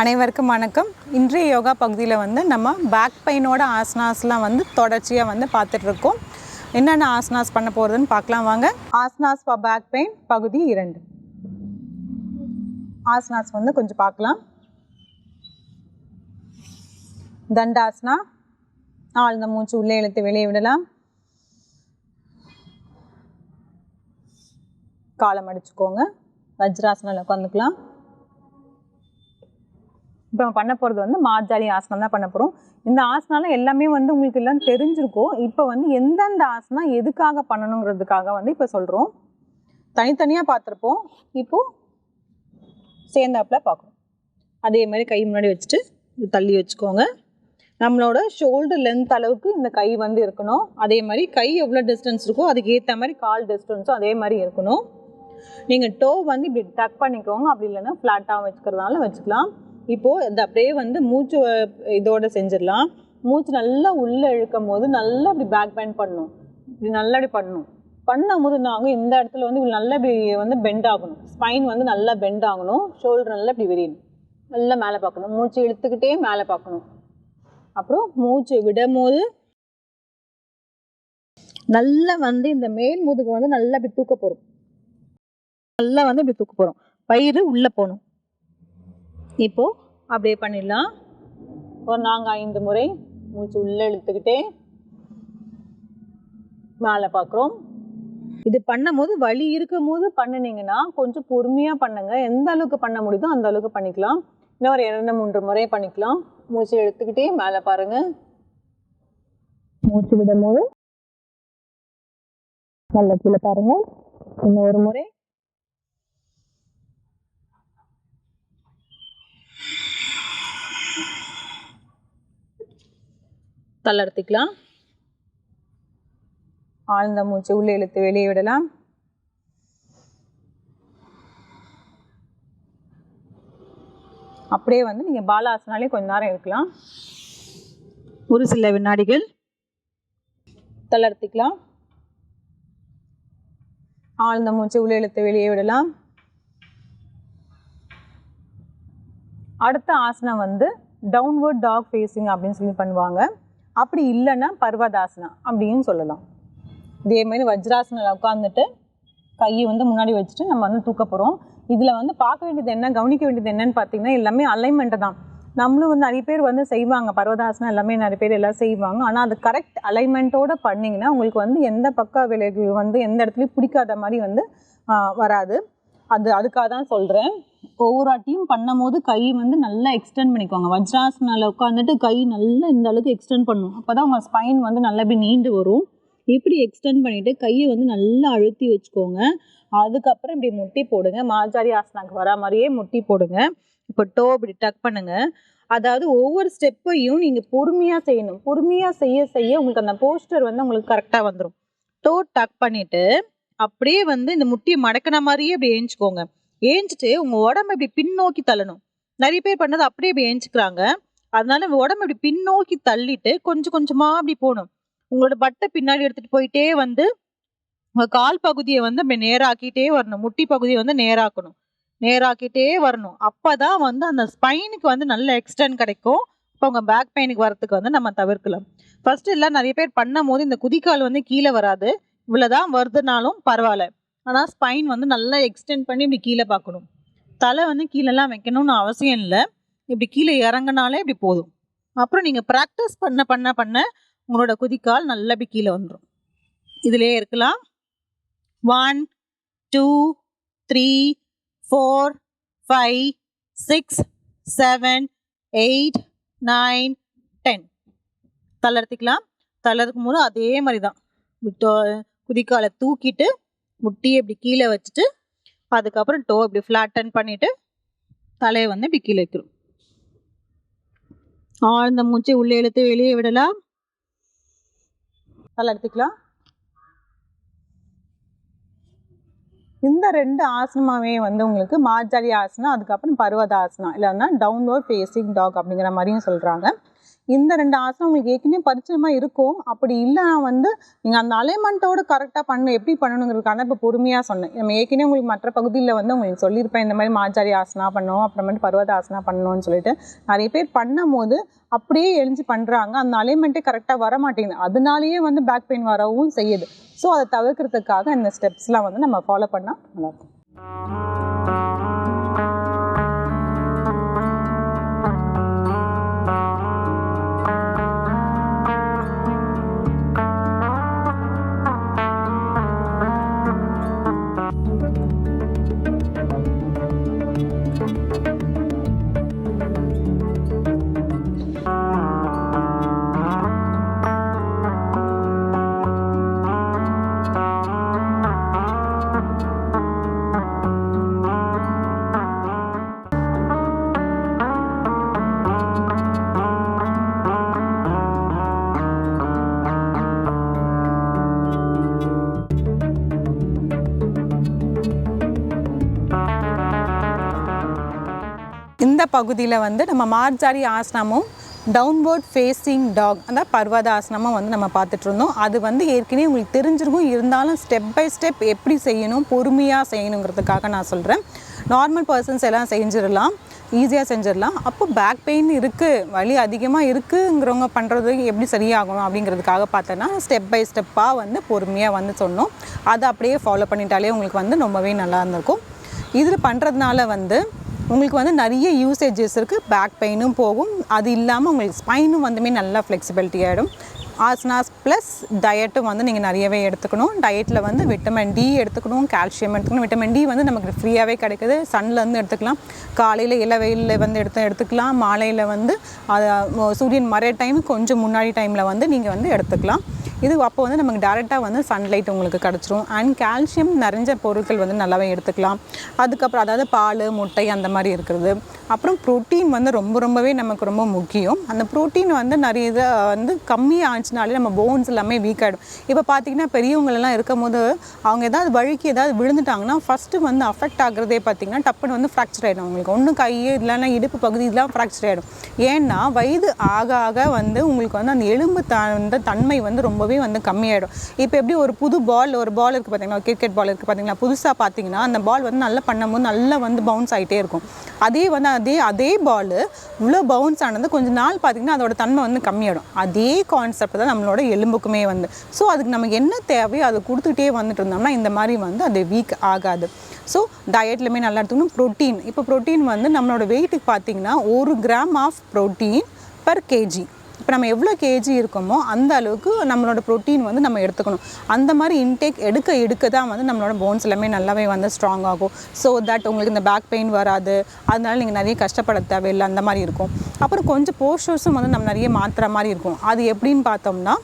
அனைவருக்கும் வணக்கம். இன்றைய யோகா பகுதியில் வந்து நம்ம பேக் பெயினோட ஆசனாஸ்லாம் வந்து தொடர்ச்சியாக வந்து பார்த்துட்டு இருக்கோம் என்னென்ன ஆசனாஸ் பண்ண போகிறதுன்னு பார்க்கலாம் வாங்க. ஆசனாஸ் ஃபார் பேக் பெயின் பகுதி இரண்டு. ஆசனாஸ் வந்து கொஞ்சம் பார்க்கலாம். தண்டாசனா ஆழ்ந்த மூச்சு உள்ளே இழுத்து வெளியே விடலாம். காலம் அடிச்சுக்கோங்க. வஜ்ராசனில் உட்காந்துக்கலாம். இப்போ நம்ம பண்ண போகிறது வந்து மாஜாலி ஆசனம் தான் பண்ண போகிறோம் இந்த ஆசனால எல்லாமே வந்து உங்களுக்கு எல்லாம் தெரிஞ்சிருக்கும் இப்போ வந்து எந்தெந்த ஆசனா எதுக்காக பண்ணணுங்கிறதுக்காக வந்து இப்போ சொல்கிறோம் தனித்தனியாக பார்த்துருப்போம். இப்போது சேர்ந்தாப்புல பார்க்கணும். அதே மாதிரி கை முன்னாடி வச்சுட்டு தள்ளி வச்சுக்கோங்க. நம்மளோட ஷோல்டர் லென்த் அளவுக்கு இந்த கை வந்து இருக்கணும். அதே மாதிரி கை எவ்வளோ டிஸ்டன்ஸ் இருக்கோ அதுக்கு ஏற்ற மாதிரி கால் டிஸ்டன்ஸும் அதே மாதிரி இருக்கணும். நீங்கள் டோ வந்து இப்படி டக் பண்ணிக்கோங்க. அப்படி இல்லைன்னா ஃப்ளாட்டாக வச்சுக்கிறதுனால வச்சுக்கலாம். இப்போது இந்த அப்படியே வந்து மூச்சு இதோடு செஞ்சிடலாம். மூச்சு நல்லா உள்ளே இழுக்கும் போது நல்லா இப்படி பேக் பேண்ட் பண்ணணும். இப்படி நல்லா இப்படி பண்ணும் பண்ணும் போது நாங்கள் இந்த இடத்துல வந்து இப்படி நல்லா இப்படி வந்து பெண்ட் ஆகணும். ஸ்பைன் வந்து நல்லா பெண்ட் ஆகணும். ஷோல்டர் நல்லா இப்படி விரியணும். நல்லா மேலே பார்க்கணும். மூச்சு இழுத்துக்கிட்டே மேலே பார்க்கணும். அப்புறம் மூச்சு விடும் போது நல்லா வந்து இந்த மேல் முதுகு வந்து நல்லா இப்படி தூக்க போகிறோம் நல்லா வந்து இப்படி தூக்க போகிறோம் பயிறு உள்ளே போகணும். இப்போது அப்படியே பண்ணிடலாம். ஒரு நாங்கள் ஐந்து முறை மூச்சு உள்ளே இழுத்துக்கிட்டே மேலே பார்க்குறோம். இது பண்ணும்போது வலி இருக்கும் போது பண்ணுனீங்கன்னா கொஞ்சம் பொறுமையாக பண்ணுங்கள் எந்த அளவுக்கு பண்ண முடியுதோ அந்த அளவுக்கு பண்ணிக்கலாம். இன்னும் ஒரு இரண்டு மூன்று முறை பண்ணிக்கலாம். மூச்சு எடுத்துக்கிட்டே மேலே பாருங்கள் மூச்சு விடும் போது நல்ல கீழே பாருங்கள் இன்னும் ஒரு முறை தளர்த்திக்கலாம் ஆழ்ந்த மூச்சு உள்ளே இழுத்து வெளியே விடலாம். அப்படியே வந்து நீங்கள் பாலாசனாலே கொஞ்ச நேரம் இருக்கலாம். ஒரு சில வினாடிகள் தளர்த்திக்கலாம் ஆழ்ந்த மூச்சு உள்ளே இழுத்து வெளியே விடலாம். அடுத்த ஆசனம் வந்து டவுன்வர்ட் டாக் ஃபேஸிங் அப்படின்னு சொல்லி பண்ணுவாங்க. அப்படி இல்லைன்னா பர்வதாசனா அப்படின்னு சொல்லலாம். இதே மாதிரி வஜ்ராசனில் உட்காந்துட்டு கையை வந்து முன்னாடி வச்சுட்டு நம்ம வந்து தூக்க போகிறோம் இதில் வந்து பார்க்க வேண்டியது என்ன கவனிக்க வேண்டியது என்னன்னு பார்த்தீங்கன்னா எல்லாமே அலைன்மெண்ட்டு தான். நம்மளும் வந்து நிறைய பேர் வந்து செய்வாங்க. பர்வதாசனம் எல்லாமே நிறைய பேர் எல்லாம் செய்வாங்க. ஆனால் அது கரெக்ட் அலைன்மெண்ட்டோட பண்ணிங்கன்னா உங்களுக்கு வந்து எந்த பக்க விளைவு வந்து எந்த இடத்துலையும் பிடிக்காத மாதிரி வந்து வராது. அது அதுக்காக தான் சொல்கிறேன் ஒவ்வொரு வாட்டியும் பண்ணும் போது கை வந்து நல்லா எக்ஸ்டெண்ட் பண்ணிக்கோங்க வஜ்ராசனால உட்காந்துட்டு கை நல்லா இந்த அளவுக்கு எக்ஸ்டெண்ட் பண்ணும். அப்போ தான் உங்கள் ஸ்பைன் வந்து நல்லா இப்படி நீண்டு வரும். இப்படி எக்ஸ்டெண்ட் பண்ணிவிட்டு கையை வந்து நல்லா அழுத்தி வச்சுக்கோங்க. அதுக்கப்புறம் இப்படி முட்டி போடுங்க. மாஜாரி ஆசனாக்கு வர மாதிரியே முட்டி போடுங்க. இப்போ டோ இப்படி டக் பண்ணுங்க. அதாவது ஒவ்வொரு ஸ்டெப்பையும் நீங்கள் பொறுமையாக செய்யணும். பொறுமையாக செய்ய செய்ய உங்களுக்கு அந்த போஸ்டர் வந்து உங்களுக்கு கரெக்டாக வந்துடும் டோ டக் பண்ணிவிட்டு அப்படியே வந்து இந்த முட்டியை மடக்கின மாதிரியே அப்படி ஏஞ்சிக்கோங்க. ஏஞ்சிட்டு உங்கள் உடம்ப இப்படி பின்னோக்கி தள்ளணும். நிறைய பேர் பண்ணது அப்படியே இப்படி ஏஞ்சிக்கிறாங்க. அதனால உடம்பு இப்படி பின்னோக்கி தள்ளிட்டு கொஞ்சம் கொஞ்சமாக அப்படி போகணும். உங்களோட பட்டை பின்னாடி எடுத்துகிட்டு போயிட்டே வந்து உங்கள் கால் பகுதியை வந்து அப்படி நேராக்கிட்டே வரணும். முட்டி பகுதியை வந்து நேராக்கணும். நேராக்கிட்டே வரணும். அப்போ தான் வந்து அந்த ஸ்பைனுக்கு வந்து நல்ல எக்ஸ்டென்ட் கிடைக்கும். இப்போ உங்கள் பேக் பெயினுக்கு வரத்துக்கு வந்து நம்ம தவிர்க்கலாம். ஃபர்ஸ்ட் எல்லாம் நிறைய பேர் பண்ணும் போது இந்த குதிக்கால் வந்து கீழே வராது. இவ்வளோதான் வருதுனாலும் பரவாயில்ல. ஆனால் ஸ்பைன் வந்து நல்லா எக்ஸ்டெண்ட் பண்ணி இப்படி கீழே பார்க்கணும். தலை வந்து கீழெல்லாம் வைக்கணும்னு அவசியம் இல்லை. இப்படி கீழே இறங்குனாலே இப்படி போதும். அப்புறம் நீங்கள் ப்ராக்டிஸ் பண்ண பண்ண பண்ண உங்களோட குதிக்கால் நல்லா இப்படி கீழே வந்துடும் இதிலே இருக்கலாம். One two three four five six seven eight nine ten தளர்த்திக்கலாம் தளர்க்கும் போது அதே மாதிரி தான் விட்டோ குதிக்காலை தூக்கிட்டு முட்டியை இப்படி கீழே வச்சுட்டு அதுக்கப்புறம் டோ இப்படி ஃப்ளாட்டன் பண்ணிவிட்டு தலையை வந்து இப்படி கீழே வைக்கிறோம் ஆழ்ந்த மூச்சை உள்ளே இழுத்து வெளியே விடலாம். தளர்த்திக்கலாம் இந்த ரெண்டு ஆசனமாவே வந்து உங்களுக்கு மாஜாலி ஆசனம் அதுக்கப்புறம் பர்வதாசனம் இல்லைன்னா டவுன்லோட் ஃபேஸிங் டாக் அப்படிங்கிற மாதிரியும் சொல்கிறாங்க இந்த ரெண்டு ஆசனம் உங்களுக்கு ஏற்கனவே பரிச்சயமாக இருக்கும் அப்படி இல்லைனா வந்து நீங்கள் அந்த அலைன்மெண்ட்டோட கரெக்டாக பண்ண எப்படி பண்ணணுங்கிறதுக்கான இப்போ பொறுமையாக சொன்னேன். நம்ம ஏற்கனவே உங்களுக்கு மற்ற பகுதியில் வந்து உங்களுக்கு சொல்லியிருப்பேன் இந்த மாதிரி மாச்சாரி ஆசனா பண்ணோம் அப்புறமேட்டு பருவத ஆசனா பண்ணணும்னு சொல்லிட்டு. நிறைய பேர் பண்ணும் போது அப்படியே எழிஞ்சு பண்ணுறாங்க அந்த அலைன்மெண்ட்டே கரெக்டாக வர மாட்டேங்குது அதனாலேயே வந்து பேக் பெயின் வரவும் செய்யுது. ஸோ அதை தவிர்க்கிறதுக்காக இந்த ஸ்டெப்ஸ்லாம் வந்து நம்ம ஃபாலோ பண்ணால் நல்லாயிருக்கும் இந்த பகுதியில் வந்து நம்ம மார்ஜாரி ஆசனமும் டவுன்போர்ட் ஃபேஸிங் டாக் அந்த பர்வத ஆசனமும் வந்து நம்ம பார்த்துட்டு இருந்தோம். அது வந்து ஏற்கனவே உங்களுக்கு தெரிஞ்சிருக்கும். இருந்தாலும் ஸ்டெப் பை ஸ்டெப் எப்படி செய்யணும் பொறுமையாக செய்யணுங்கிறதுக்காக நான் சொல்கிறேன் நார்மல் பர்சன்ஸ் எல்லாம் செஞ்சிடலாம். ஈஸியாக செஞ்சிடலாம். அப்போ பேக் பெயின் இருக்குது வலி அதிகமாக இருக்குங்கிறவங்க பண்ணுறது எப்படி சரியாகணும் அப்படிங்கிறதுக்காக பார்த்தோன்னா ஸ்டெப் பை ஸ்டெப்பாக வந்து பொறுமையாக வந்து சொன்னோம். அதை அப்படியே ஃபாலோ பண்ணிட்டாலே உங்களுக்கு வந்து ரொம்பவே நல்லா இருந்திருக்கும். இதில் பண்ணுறதுனால வந்து உங்களுக்கு வந்து நிறைய யூசேஜஸ் இருக்குது பேக் பெயினும் போகும். அது இல்லாமல் உங்களுக்கு ஸ்பைனும் வந்துமே நல்லா ஃப்ளெக்சிபிலிட்டி ஆகிடும் ஆசனாஸ் ப்ளஸ் டயட்டும் வந்து நீங்கள் நிறையவே எடுத்துக்கணும். டயட்டில் வந்து விட்டமின் டி எடுத்துக்கணும். கால்சியம் எடுத்துக்கணும். விட்டமின் டி வந்து நமக்கு ஃப்ரீயாகவே கிடைக்குது. சன்லேருந்து எடுத்துக்கலாம். காலையில் இள வெயிலில் வந்து எடுத்து எடுத்துக்கலாம். மாலையில் வந்து அதை சூரியன் மறைய டைம் கொஞ்சம் முன்னாடி டைமில் வந்து நீங்கள் வந்து எடுத்துக்கலாம். இது அப்போ வந்து நமக்கு டேரெக்டாக வந்து சன்லைட் உங்களுக்கு கிடச்சிரும். அண்ட் கால்சியம் நிறைஞ்ச பொருட்கள் வந்து நல்லாவே எடுத்துக்கலாம். அதுக்கப்புறம் அதாவது பால் முட்டை அந்த மாதிரி இருக்கிறது. அப்புறம் ப்ரோட்டீன் வந்து ரொம்ப ரொம்பவே நமக்கு ரொம்ப முக்கியம். அந்த ப்ரோட்டீன் வந்து நிறைய இதை வந்து கம்மி ஆச்சுனாலே நம்ம போன்ஸ் எல்லாமே வீக் ஆகிடும் இப்போ பார்த்தீங்கன்னா பெரியவங்களெல்லாம் இருக்கும் போது அவங்க ஏதாவது வழுக்கி ஏதாவது விழுந்துட்டாங்கன்னா ஃபஸ்ட்டு வந்து அஃபெக்ட் ஆகுறதே பார்த்தீங்கன்னா டப்புன்னு வந்து ஃப்ராக்சர் ஆகிடும் அவங்களுக்கு. ஒன்றும் கை இல்லைன்னா இடுப்பு பகுதி இதெல்லாம் ஃப்ராக்சர் ஆகிடும் ஏன்னா வயது ஆக ஆக வந்து உங்களுக்கு வந்து அந்த எலும்பு த தன்மை வந்து ரொம்பவே வந்து கம்மியாயிடும். இப்போ எப்படி ஒரு புது பால் ஒரு பால் இருக்குது பார்த்தீங்கன்னா கிரிக்கெட் பால் இருக்குது பார்த்தீங்களா புதுசாக பார்த்தீங்கன்னா அந்த பால் வந்து நல்லா பண்ணும்போது நல்லா வந்து பவுன்ஸ் ஆகிட்டே இருக்கும். அதே வந்து அதே அதே பால் இவ்வளோ பவுன்ஸ் ஆனது கொஞ்சம் நாள் பார்த்தீங்கன்னா அதோட தன்மை வந்து கம்மியாயிடும். அதே கான்செப்ட் தான் நம்மளோட எலும்புக்குமே வந்து. ஸோ அதுக்கு நமக்கு என்ன தேவையோ அதை கொடுத்துட்டே வந்துட்டு இருந்தோம்னா இந்த மாதிரி வந்து அது வீக் ஆகாது. ஸோ டயட்லையுமே நல்லா எடுத்துக்கணும். ப்ரோட்டீன் இப்போ ப்ரோட்டீன் வந்து நம்மளோட வெயிட்டுக்கு பார்த்தீங்கன்னா ஒரு gram of protein per kg இப்போ நம்ம எவ்வளோ கேஜி இருக்கோமோ அந்த அளவுக்கு நம்மளோட ப்ரோட்டீன் வந்து நம்ம எடுத்துக்கணும். அந்த மாதிரி இன்டேக் எடுக்க எடுக்க தான் வந்து நம்மளோட போன்ஸ் எல்லாமே நல்லாவே வந்து ஸ்ட்ராங் ஆகும். ஸோ தட் உங்களுக்கு இந்த பேக் பெயின் வராது. அதனால நீங்கள் நிறைய கஷ்டப்பட தேவையில்லை. அந்த மாதிரி இருக்கும். அப்புறம் கொஞ்சம் போஸ்டர்ஸும் வந்து நம்ம நிறைய மாற்றுற மாதிரி இருக்கும். அது எப்படின்னு பார்த்தோம்னா